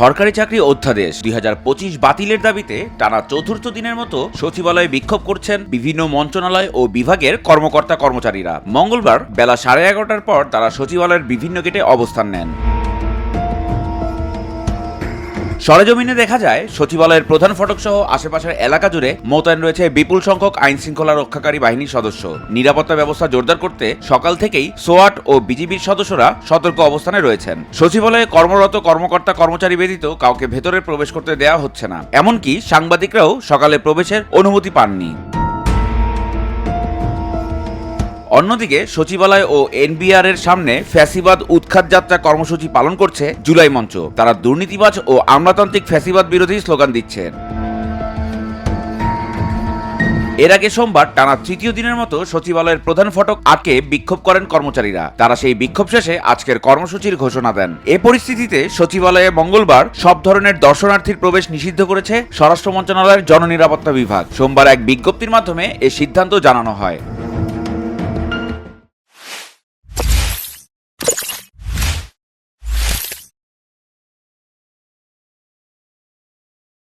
সরকারি চাকরি অধ্যাদেশ। দুই হাজার পঁচিশ বাতিলের দাবিতে টানা চতুর্থ দিনের মতো সচিবালয়ে বিক্ষোভ করছেন বিভিন্ন মন্ত্রণালয় ও বিভাগের কর্মকর্তা কর্মচারীরা। মঙ্গলবার বেলা সাড়ে এগারোটার পর তারা সচিবালয়ের বিভিন্ন গেটে অবস্থান নেন। সরেজমিনে দেখা যায়, সচিবালয়ের প্রধান ফটক সহ আশেপাশের এলাকা জুড়ে মোতায়েন রয়েছে বিপুল সংখ্যক আইন শৃঙ্খলা রক্ষাকারী বাহিনীর সদস্য। নিরাপত্তা ব্যবস্থা জোরদার করতে সকাল থেকেই সোয়াট ও বিজিবির সদস্যরা সতর্ক অবস্থানে রয়েছেন। সচিবালয়ে কর্মরত কর্মকর্তা কর্মচারী ব্যতীত কাউকে ভেতরে প্রবেশ করতে দেওয়া হচ্ছে না। এমনকি সাংবাদিকরাও সকালে প্রবেশের অনুমতি পাননি। অন্যদিকে সচিবালয় ও এনবিআর এর সামনে ফ্যাসিবাদ উৎখাত যাত্রা কর্মসূচি পালন করছে জুলাই মঞ্চ। তারা দুর্নীতিবাজ ও আমলাতান্ত্রিক ফ্যাসিবাদ বিরোধী স্লোগান দিচ্ছেন। এর আগে সোমবার টানা তৃতীয় দিনের মতো সচিবালয়ের প্রধান ফটক আটকে বিক্ষোভ করেন কর্মচারীরা। তারা সেই বিক্ষোভ শেষে আজকের কর্মসূচির ঘোষণা দেন। এ পরিস্থিতিতে সচিবালয়ে মঙ্গলবার সব ধরনের দর্শনার্থীর প্রবেশ নিষিদ্ধ করেছে স্বরাষ্ট্র মন্ত্রণালয়ের জননিরাপত্তা বিভাগ। সোমবার এক বিজ্ঞপ্তির মাধ্যমে এ সিদ্ধান্ত জানানো হয়।